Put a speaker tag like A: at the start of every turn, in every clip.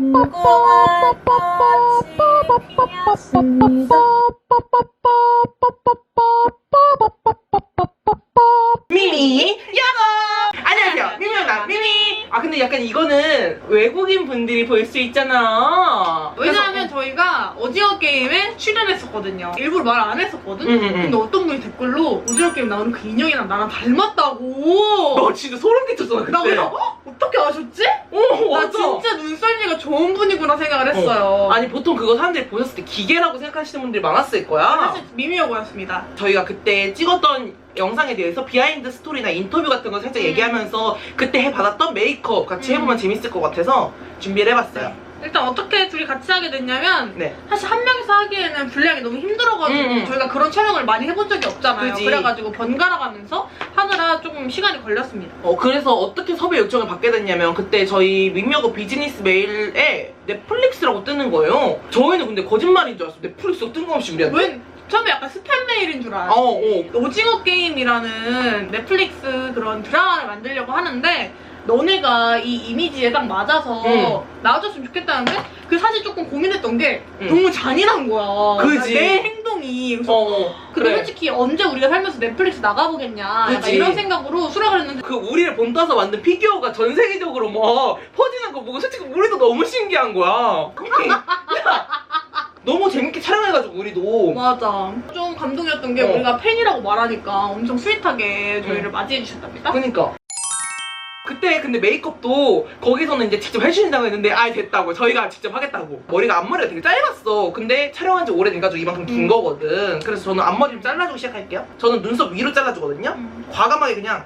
A: 무궁화 꽃이 피었습니다.
B: 미미 여거 안녕하세요. 미미입니다 미미! 아 근데 약간 이거는 외국인 분들이 볼 수 있잖아
C: 왜냐하면 저희가 오징어 게임에 출연했었거든요. 일부러 말 안 했었거든.
B: 응, 응, 응.
C: 근데 어떤 분이 댓글로 오징어 게임 나오는 그 인형이랑 나랑 닮았다고.
B: 너 진짜 소름 끼쳤잖아 그때
C: 나 그래서 어? 어떻게 아셨지?
B: 어
C: 나
B: 맞아
C: 진짜 눈썰미가 좋은 분이구나 생각을 했어요.
B: 아니 보통 그거 사람들이 보셨을 때 기계라고 생각하시는 분들이 많았을 거야
C: 사실 미미여고였습니다.
B: 저희가 그때 찍었던 영상에 대해서 비하인드 스토리나 인터뷰 같은 거 살짝
C: 음.
B: 얘기하면서 그때 해받았던 메이크업 같이
C: 음.
B: 해보면 재밌을 것 같아서 준비를 해봤어요
C: 일단 어떻게 둘이 같이 하게 됐냐면
B: 네
C: 사실 한 명이서 하기에는 분량이 너무 힘들어가지고
B: 음, 음.
C: 저희가 그런 촬영을 많이 해본 적이 없잖아요.
B: 그지.
C: 그래가지고 번갈아 가면서 하느라 조금 시간이 걸렸습니다.
B: 어, 그래서 어떻게 섭외 요청을 받게 됐냐면 그때 저희 민미하고 비즈니스 메일에 넷플릭스라고 뜨는 거예요. 저희는 근데 거짓말인 줄 알았어. 넷플릭스가 뜬금없이 우리한테.
C: 왜 처음에 약간 스팸 메일인 줄 알았어.
B: 어, 어.
C: 오징어 게임이라는 넷플릭스 그런 드라마를 만들려고 하는데 너네가 이 이미지에 딱 맞아서
B: 응.
C: 나와줬으면 좋겠다는데 그 사실 조금 고민했던 게
B: 응.
C: 너무 잔인한 거야.
B: 그지.
C: 내 행동이. 그래서
B: 어,
C: 근데
B: 그래.
C: 솔직히 언제 우리가 살면서 넷플릭스 나가보겠냐. 약간
B: 그지.
C: 이런 생각으로 수락을 했는데
B: 그 우리를 본따서 만든 피규어가 전 세계적으로 막 퍼지는 거 보고 솔직히 우리도 너무 신기한 거야. 야, 너무 재밌게 촬영해가지고 우리도.
C: 맞아. 좀 감동이었던 게
B: 어.
C: 우리가 팬이라고 말하니까 엄청 스윗하게 저희를 맞이해 주셨답니다.
B: 그니까. 그때 근데 메이크업도 거기서는 이제 직접 해주신다고 했는데 아 됐다고 저희가 직접 하겠다고 머리가 앞머리가 되게 짧았어 근데 촬영한 지 오래돼가지고 이만큼 긴
C: 음.
B: 거거든 그래서 저는 앞머리 좀 잘라주고 시작할게요 저는 눈썹 위로 잘라주거든요
C: 음.
B: 과감하게 그냥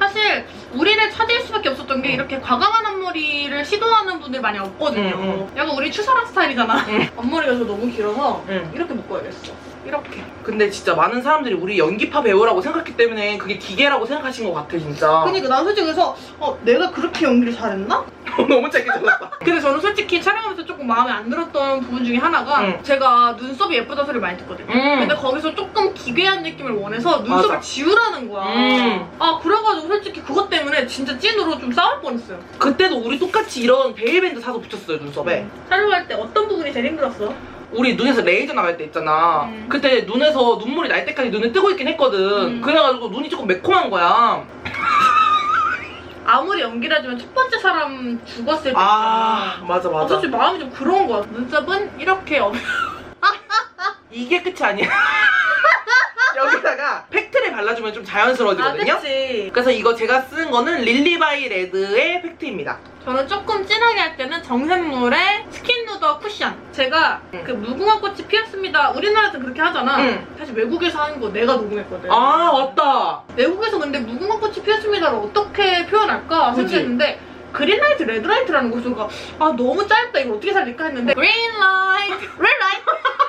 C: 사실 우리를 찾을 수밖에 없었던 게
B: 음.
C: 이렇게 과감한 앞머리를 시도하는 분들 많이 없거든요.
B: 음, 음.
C: 약간 우리 추사랑 스타일이잖아.
B: 음.
C: 앞머리가 저 너무 길어서
B: 응.
C: 이렇게 묶어야겠어. 이렇게.
B: 근데 진짜 많은 사람들이 우리 연기파 배우라고 생각했기 때문에 그게 기계라고 생각하신 것 같아 진짜
C: 그러니까 난 솔직히 그래서 어, 내가 그렇게 연기를 잘했나?
B: 너무 짧게 잘랐다
C: 근데 저는 솔직히 촬영하면서 조금 마음에 안 들었던 부분 중에 하나가
B: 응.
C: 제가 눈썹이 예쁘다 소리를 많이 듣거든요.
B: 음.
C: 근데 거기서 조금 기괴한 느낌을 원해서 눈썹을
B: 맞아.
C: 지우라는 거야.
B: 음.
C: 아 그래가지고 솔직히 그것 때문에 진짜 찐으로 좀 싸울 뻔했어요.
B: 그때도 우리 똑같이 이런 베일밴드 사서 붙였어요 눈썹에
C: 촬영할 때 어떤 부분이 제일 힘들었어?
B: 우리 눈에서 레이저 나갈 때 있잖아.
C: 음.
B: 그때 눈에서 눈물이 날 때까지 눈을 뜨고 있긴 했거든.
C: 음.
B: 그래가지고 눈이 조금 매콤한 거야.
C: 아무리 연기를 하지만 첫 번째 사람 죽었을 때
B: 아. 맞아,
C: 아,
B: 맞아.
C: 솔직히 마음이 좀 그런 거야. 눈썹은 이렇게 없...
B: 이게 끝이 아니야. 여기다가 팩트를 발라주면 좀
C: 아,
B: 자연스러워지거든요.
C: 그치.
B: 그래서 이거 제가 쓴 거는 릴리바이 레드의 팩트입니다.
C: 저는 조금 진하게 할 때는 정샘물의 스킨 누더 쿠션. 제가
B: 응.
C: 그 무궁화 꽃이 피었습니다. 우리나라에서 그렇게 하잖아.
B: 응.
C: 사실 외국에서 하는 거 내가 녹음했거든.
B: 아, 맞다.
C: 외국에서 근데 무궁화 꽃이 피었습니다를 어떻게 표현할까. 생각했는데 그린라이트, 레드라이트라는 거 순간 아 너무 짧다 이걸 어떻게 살릴까 했는데 그린라이트, 레드라이트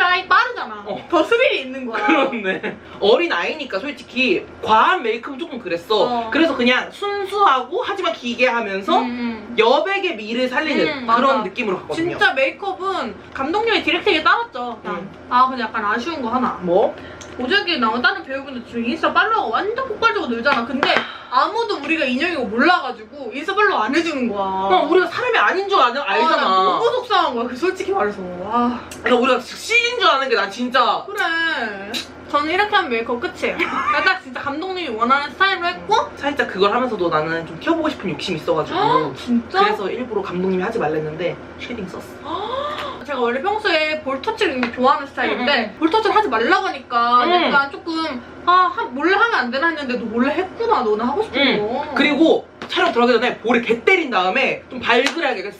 C: 레드라이트 빠르잖아
B: 어.
C: 더 스릴이 있는 거야
B: 그렇네. 어린 아이니까 솔직히 과한 메이크업 조금 그랬어.
C: 어.
B: 그래서 그냥 순수하고 하지만 기게 하면서
C: 음.
B: 여백의 미를 살리는
C: 음, 맞아.
B: 그런 느낌으로 갔거든요.
C: 진짜 메이크업은 감독님의 디렉팅에 따랐죠 그냥.
B: 음.
C: 아 근데 약간 아쉬운 거 하나
B: 뭐?
C: 오작에 나온 다른 배우분들 지금 인스타 팔로워가 완전 폭발적으로 늘잖아 근데 아무도 우리가 인형이고 몰라가지고 인스타 팔로우 안 해주는 거야
B: 어, 우리가 사람이 아닌 줄 아냐,
C: 아,
B: 알잖아.
C: 나 너무 속상한 거야. 그 솔직히 말해서. 아,
B: 그러니까 우리가 C인 줄 아는 게나 진짜
C: 그래. 저는 이렇게 하면 메이크업 끝이에요. 그냥 딱 진짜 감독님이 원하는 스타일로 했고.
B: 살짝 그걸 하면서도 나는 좀 튀어보고 싶은 욕심이 있어가지고
C: 아, 진짜?
B: 그래서 일부러 감독님이 하지 말랬는데 쉐딩 썼어.
C: 제가 원래 평소에 볼터치를 좋아하는 스타일인데
B: 응,
C: 볼터치를 하지 말라고 하니까
B: 응.
C: 약간 조금 아 한- 몰래 하면 안 되나 했는데 너 몰래 했구나 너는 하고 싶은
B: 응.
C: 거
B: 그리고 촬영 들어가기 전에 볼에 개 때린 다음에 좀 발그레하게 했어.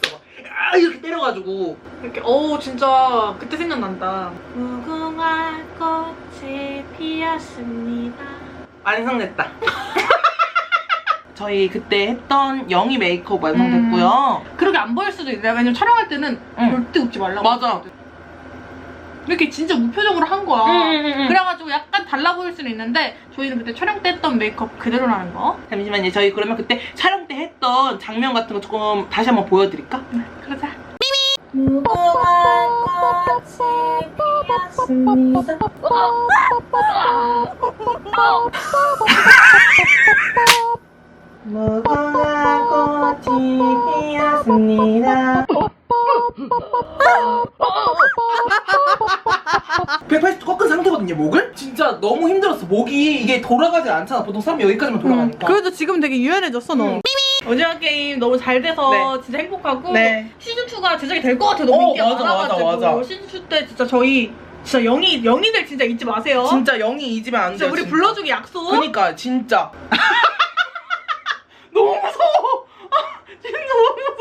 B: 아 이렇게 때려가지고
C: 이렇게 어우 진짜 그때 생각난다 무궁화 꽃이 피었습니다
B: 완성됐다. 저희 그때 했던 영희 메이크업 완성됐고요.
C: 그렇게 안 보일 수도 있는데 왜냐면 촬영할 때는
B: 응.
C: 절대 웃지 말라고
B: 맞아.
C: 이렇게 진짜 무표정으로 한 거야
B: 그래
C: 그래가지고 약간 달라 보일 수는 있는데 저희는 그때 촬영 때 했던 메이크업 그대로라는 거
B: 잠시만요. 저희 그러면 그때 촬영 때 했던 장면 같은 거 조금 다시 한번 보여드릴까?
C: 그러자
A: 무궁화 꽃이 피었습니다.
B: 무궁화 꽃이 피었습니다 180도 꺾은 상태거든요 목을? 진짜 너무 힘들었어 목이 이게 돌아가지 않잖아 보통 사람이 여기까지만 돌아가니까
C: 그래도 지금 되게 유연해졌어 너.
B: 응.
C: 오징어 게임 너무 잘 돼서
B: 네.
C: 진짜 행복하고
B: 네.
C: 시즌 2가 제작이 될 것 같아 너무
B: 어,
C: 인기가
B: 맞아, 맞아,
C: 많아가지고
B: 맞아.
C: 시즌 2 때 진짜 저희 진짜 영희 영희들 진짜 잊지 마세요.
B: 진짜 영이 잊으면 안
C: 진짜
B: 돼요
C: 우리
B: 진짜.
C: 불러주기 약속.
B: 그니까 진짜 너무 무서워 아, 진짜 너무 무서워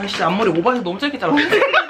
B: 아씨 앞머리 오버해서 너무 짧게 잘랐네